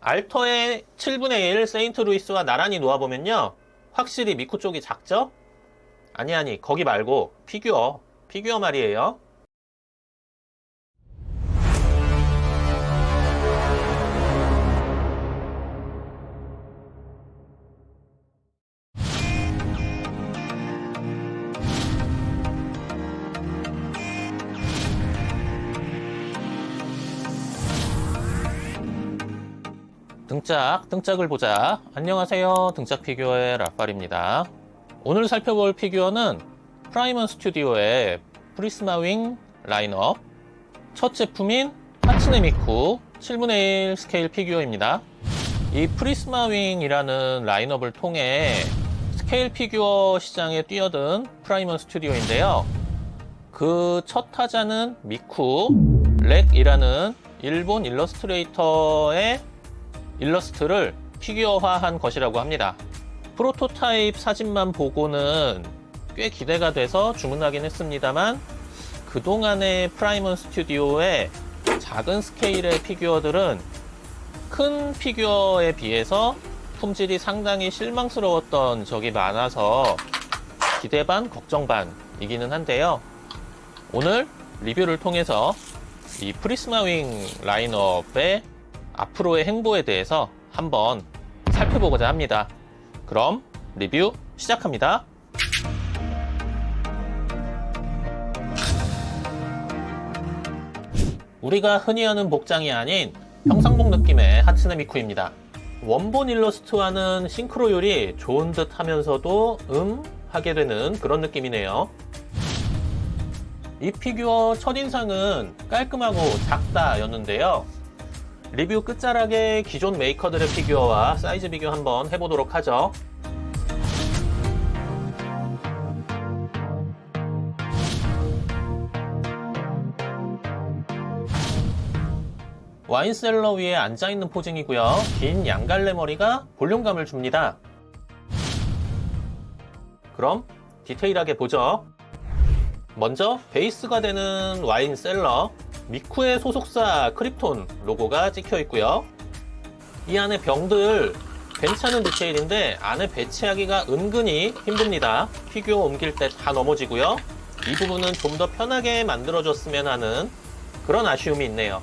알터의 7분의 1 세인트 루이스와 나란히 놓아보면요. 확실히 미쿠 쪽이 작죠? 아니, 아니, 거기 말고 피규어. 피규어 말이에요. 등짝, 등짝을 보자. 안녕하세요. 등짝 피규어의 라팔입니다. 오늘 살펴볼 피규어는 프라이먼 스튜디오의 프리스마 윙 라인업. 첫 제품인 하츠네 미쿠 7분의 1 스케일 피규어입니다. 이 프리스마 윙이라는 라인업을 통해 스케일 피규어 시장에 뛰어든 프라이먼 스튜디오인데요. 그 첫 타자는 미쿠 렉이라는 일본 일러스트레이터의 일러스트를 피규어화한 것이라고 합니다. 프로토타입 사진만 보고는 꽤 기대가 돼서 주문하긴 했습니다만 그동안의 프라이먼 스튜디오의 작은 스케일의 피규어들은 큰 피규어에 비해서 품질이 상당히 실망스러웠던 적이 많아서 기대 반 걱정 반이기는 한데요. 오늘 리뷰를 통해서 이 프리스마 윙 라인업의 앞으로의 행보에 대해서 한번 살펴보고자 합니다. 그럼 리뷰 시작합니다. 우리가 흔히 하는 복장이 아닌 평상복 느낌의 하츠네 미쿠입니다. 원본 일러스트와는 싱크로율이 좋은 듯 하면서도 음 하게 되는 그런 느낌이네요. 이 피규어 첫인상은 깔끔하고 작다 였는데요. 리뷰 끝자락에 기존 메이커들의 피규어와 사이즈 비교 한번 해보도록 하죠. 와인셀러 위에 앉아있는 포징이고요. 긴 양갈래 머리가 볼륨감을 줍니다. 그럼 디테일하게 보죠. 먼저 베이스가 되는 와인셀러 미쿠의 소속사 크립톤 로고가 찍혀 있고요. 이 안에 병들 괜찮은 디테일인데 안에 배치하기가 은근히 힘듭니다. 피규어 옮길 때 다 넘어지고요. 이 부분은 좀 더 편하게 만들어줬으면 하는 그런 아쉬움이 있네요.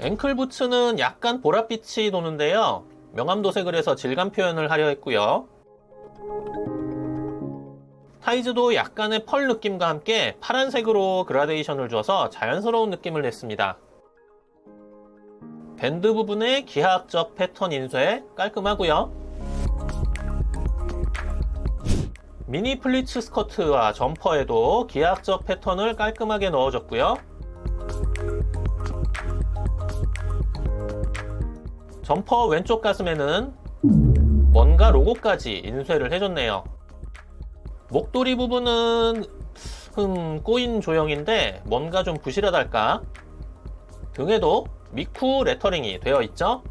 앵클 부츠는 약간 보랏빛이 도는데요. 명암도색을 해서 질감 표현을 하려 했고요. 타이즈도 약간의 펄 느낌과 함께 파란색으로 그라데이션을 줘서 자연스러운 느낌을 냈습니다. 밴드 부분의 기하학적 패턴 인쇄 깔끔하고요. 미니 플리츠 스커트와 점퍼에도 기하학적 패턴을 깔끔하게 넣어줬고요. 점퍼 왼쪽 가슴에는 뭔가 로고까지 인쇄를 해줬네요. 목도리 부분은 흠 꼬인 조형인데 뭔가 좀 부실하달까? 등에도 미쿠 레터링이 되어 있죠?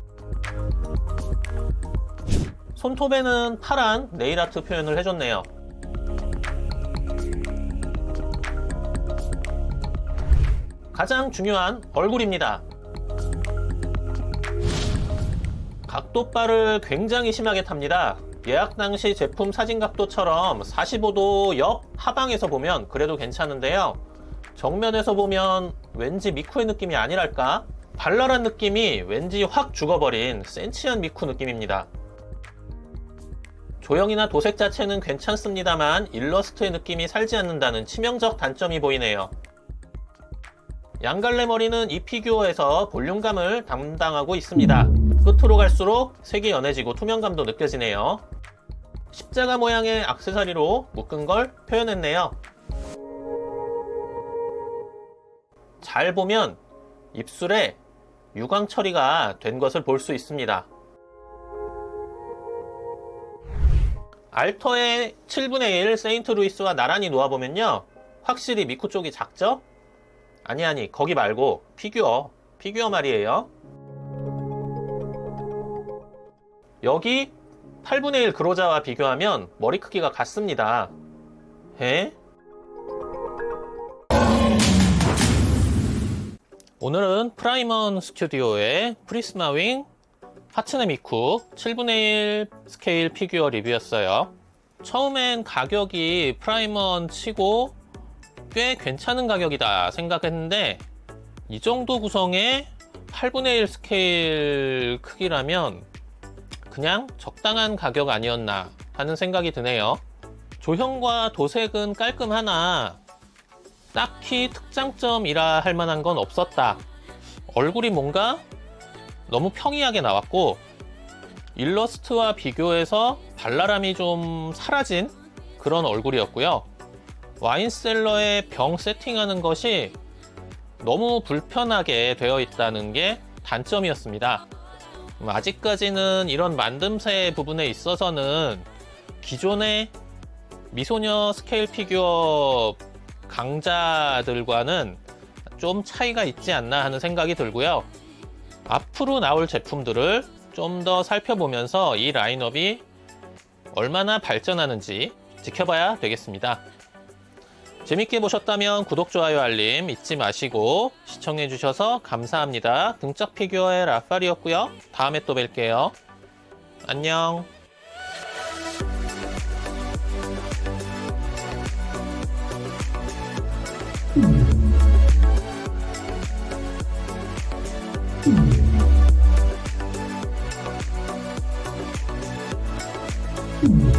손톱에는 파란 네일아트 표현을 해줬네요. 가장 중요한 얼굴입니다 각도바를 굉장히 심하게 탑니다 예약 당시 제품 사진 각도처럼 45도 옆 하방에서 보면 그래도 괜찮은데요. 정면에서 보면 왠지 미쿠의 느낌이 아니랄까? 발랄한 느낌이 왠지 확 죽어버린 센치한 미쿠 느낌입니다. 조형이나 도색 자체는 괜찮습니다만 일러스트의 느낌이 살지 않는다는 치명적 단점이 보이네요. 양갈래 머리는 이 피규어에서 볼륨감을 담당하고 있습니다. 끝으로 갈수록 색이 연해지고 투명감도 느껴지네요. 십자가 모양의 악세사리로 묶은 걸 표현했네요. 잘 보면 입술에 유광 처리가 된 것을 볼 수 있습니다. 알터의 7분의 1 세인트 루이스와 나란히 놓아보면요. 확실히 미쿠 쪽이 작죠? 아니 아니 거기 말고 피규어 피규어 말이에요. 여기 8분의 1 그로자와 비교하면 머리 크기가 같습니다. 에? 오늘은 프라이먼 스튜디오의 프리스마 윙 하츠네 미쿠 7분의 1 스케일 피규어 리뷰였어요. 처음엔 가격이 프라이먼 치고 꽤 괜찮은 가격이다 생각했는데 이 정도 구성에 8분의 1 스케일 크기라면 그냥 적당한 가격 아니었나 하는 생각이 드네요. 조형과 도색은 깔끔하나 딱히 특장점이라 할 만한 건 없었다. 얼굴이 뭔가 너무 평이하게 나왔고 일러스트와 비교해서 발랄함이 좀 사라진 그런 얼굴이었고요. 와인셀러의 병 세팅하는 것이 너무 불편하게 되어 있다는 게 단점이었습니다. 음, 아직까지는 이런 만듦새 부분에 있어서는 기존의 미소녀 스케일 피규어 강자들과는 좀 차이가 있지 않나 하는 생각이 들고요. 앞으로 나올 제품들을 좀 더 살펴보면서 이 라인업이 얼마나 발전하는지 지켜봐야 되겠습니다. 재밌게 보셨다면 구독, 좋아요, 알림 잊지 마시고 시청해주셔서 감사합니다. 등짝 피규어의 라팔이었고요. 다음에 또 뵐게요. 안녕. Mm-hmm.